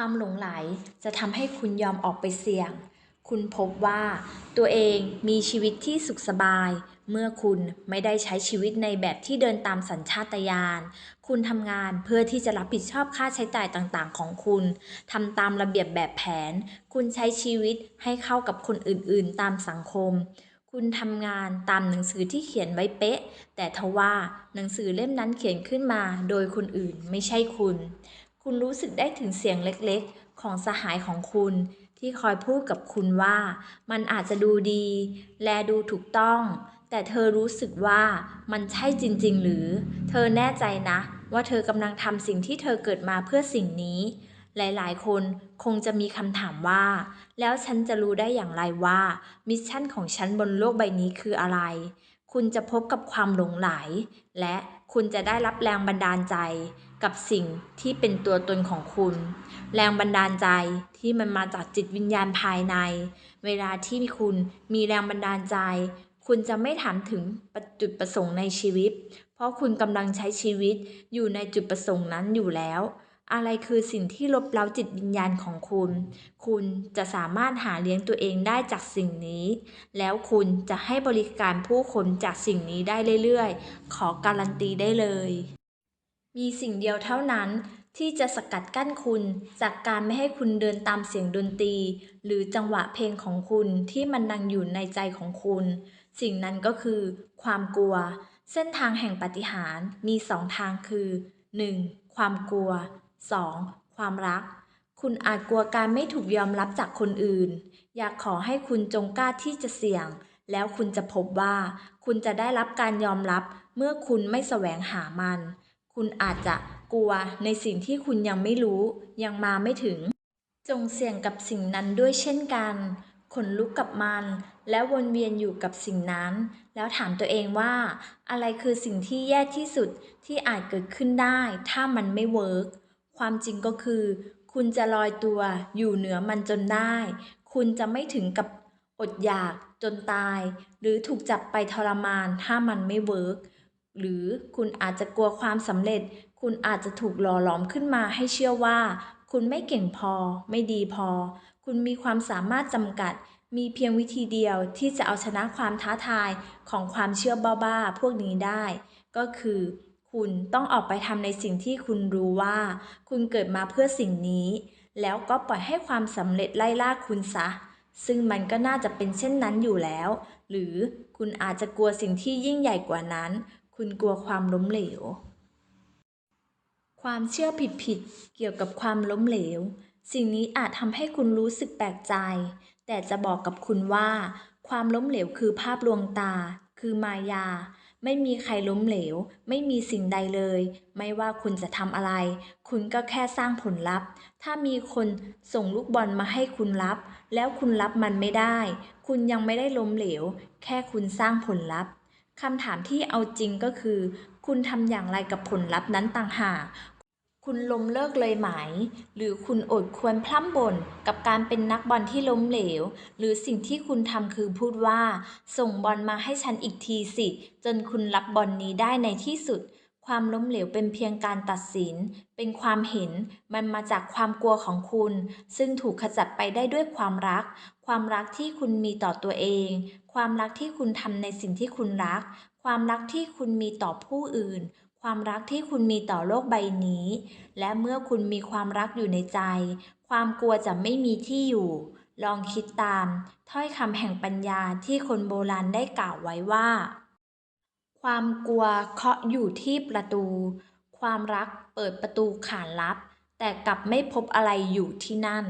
ความหลงไหลจะทำให้คุณยอมออกไปเสี่ยง คุณพบว่าตัวเองมีชีวิตที่สุขสบาย เมื่อคุณไม่ได้ใช้ชีวิตในแบบที่เดินตามสัญชาตญาณ คุณทำงานเพื่อที่จะรับผิดชอบค่าใช้จ่ายต่างๆ ของคุณ ทำตามระเบียบแบบแผน คุณใช้ชีวิตให้เข้ากับคนอื่นๆ ตามสังคมคุณทำงานตามหนังสือที่เขียนไว้เป๊ะ แต่ทว่าหนังสือเล่มนั้นเขียนขึ้นมาโดยคนอื่นไม่ใช่คุณ คุณรู้สึกได้ถึงเสียงเล็กๆ ของสหายของคุณ ที่คอยพูดกับคุณว่า มันอาจจะดูดี และดูถูกต้อง แต่เธอรู้สึกว่ามันใช่จริง ๆ หรือ เธอแน่ใจนะ ว่าเธอกำลังทำสิ่งที่เธอเกิดมาเพื่อสิ่งนี้ หลายๆ คนคงจะมีคำถามว่า แล้วฉันจะรู้ได้อย่างไรว่ามิชชั่นของฉันบนโลกใบนี้คืออะไร คุณจะพบกับความหลงไหล และคุณจะได้รับแรงบันดาลใจ กับสิ่งที่เป็นตัวตนของคุณ แรงบันดาลใจที่มันมาจากจิตวิญญาณภายใน เวลาที่คุณมีแรงบันดาลใจ คุณจะไม่ถามถึงจุดประสงค์ในชีวิต เพราะคุณกำลังใช้ชีวิตอยู่ในจุดประสงค์นั้นอยู่แล้ว อะไรคือสิ่งที่ลบเล้าจิตวิญญาณของคุณ คุณจะสามารถหาเลี้ยงตัวเองได้จากสิ่งนี้ แล้วคุณจะให้บริการผู้คนจากสิ่งนี้ได้เรื่อยๆ ขอการันตีได้เลย มีสิ่งเดียวเท่านั้นที่จะสกัดกั้นคุณจากการไม่ให้คุณเดินตามเสียงดนตรี หรือจังหวะเพลงของคุณที่มันดังอยู่ในใจของคุณ สิ่งนั้นก็คือ ความกลัว เส้นทางแห่งปฏิหารมีสองทางคือ 1. ความกลัว 2. ความรัก คุณอาจกลัวการไม่ถูกยอมรับจากคนอื่น อยากขอให้คุณจงกล้าที่จะเสี่ยง แล้วคุณจะพบว่า คุณจะได้รับการยอมรับเมื่อคุณไม่แสวงหามัน คุณอาจจะกลัวในสิ่งที่คุณยังไม่รู้ ยังมาไม่ถึง จงเสี่ยงกับสิ่งนั้นด้วยเช่นกันขนลุกกับมัน แล้ววนเวียนอยู่กับสิ่งนั้น แล้วถามตัวเองว่า อะไรคือสิ่งที่แย่ที่สุดที่อาจเกิดขึ้นได้ ถ้ามันไม่เวิร์กความจริงก็คือ คุณจะลอยตัวอยู่เหนือมันจนได้ คุณจะไม่ถึงกับอดอยากจนตาย หรือถูกจับไปทรมานถ้ามันไม่เวิร์ก หรือคุณอาจจะกลัวความสำเร็จ คุณอาจจะถูกหล่อหลอมขึ้นมาให้เชื่อว่า คุณไม่เก่งพอ ไม่ดีพอ คุณมีความสามารถจำกัด มีเพียงวิธีเดียวที่จะเอาชนะความท้าทายของความเชื่อบ้าๆพวกนี้ได้ ก็คือ คุณต้องออกไปทำในสิ่งที่คุณรู้ว่า คุณเกิดมาเพื่อสิ่งนี้ แล้วก็ปล่อยให้ความสำเร็จไล่ล่าคุณซะซึ่งมันก็น่าจะเป็นเช่นนั้นอยู่แล้ว หรือคุณอาจจะกลัวสิ่งที่ยิ่งใหญ่กว่านั้น คุณกลัวความล้มเหลว ความเชื่อผิดๆ เกี่ยวกับความล้มเหลว สิ่งนี้อาจทำให้คุณรู้สึกแปลกใจ แต่จะบอกกับคุณว่า ความล้มเหลวคือภาพลวงตา คือมายา ไม่มีใครล้มเหลว ไม่มีสิ่งใดเลย ไม่ว่าคุณจะทำอะไร คุณก็แค่สร้างผลลัพธ์ ถ้ามีคนส่งลูกบอลมาให้คุณรับ แล้วคุณรับมันไม่ได้ คุณยังไม่ได้ล้มเหลว แค่คุณสร้างผลลัพธ์ คำถามที่เอาจริงก็คือ คุณทำอย่างไรกับผลลัพธ์นั้นต่างหาก คุณล้มเลิกเลยไหม หรือคุณอดควรพร่ำบ่นกับการเป็นนักบอลที่ล้มเหลว หรือสิ่งที่คุณทำคือพูดว่า ส่งบอลมาให้ฉันอีกทีสิ จนคุณรับบอลนี้ได้ในที่สุด ความล้มเหลวเป็นเพียงการตัดสิน เป็นความเห็น มันมาจากความกลัวของคุณ ซึ่งถูกขจัดไปได้ด้วยความรัก ความรักที่คุณมีต่อตัวเอง ความรักที่คุณทำในสิ่งที่คุณรัก ความรักที่คุณมีต่อผู้อื่น ความรักที่คุณมีต่อโลกใบนี้ และเมื่อคุณมีความรักอยู่ในใจ ความกลัวจะไม่มีที่อยู่ ลองคิดตาม ถ้อยคำแห่งปัญญาที่คนโบราณได้กล่าวไว้ว่า ความกลัวเคาะอยู่ที่ประตู ความรักเปิดประตูขานรับ แต่กลับไม่พบอะไรอยู่ที่นั่น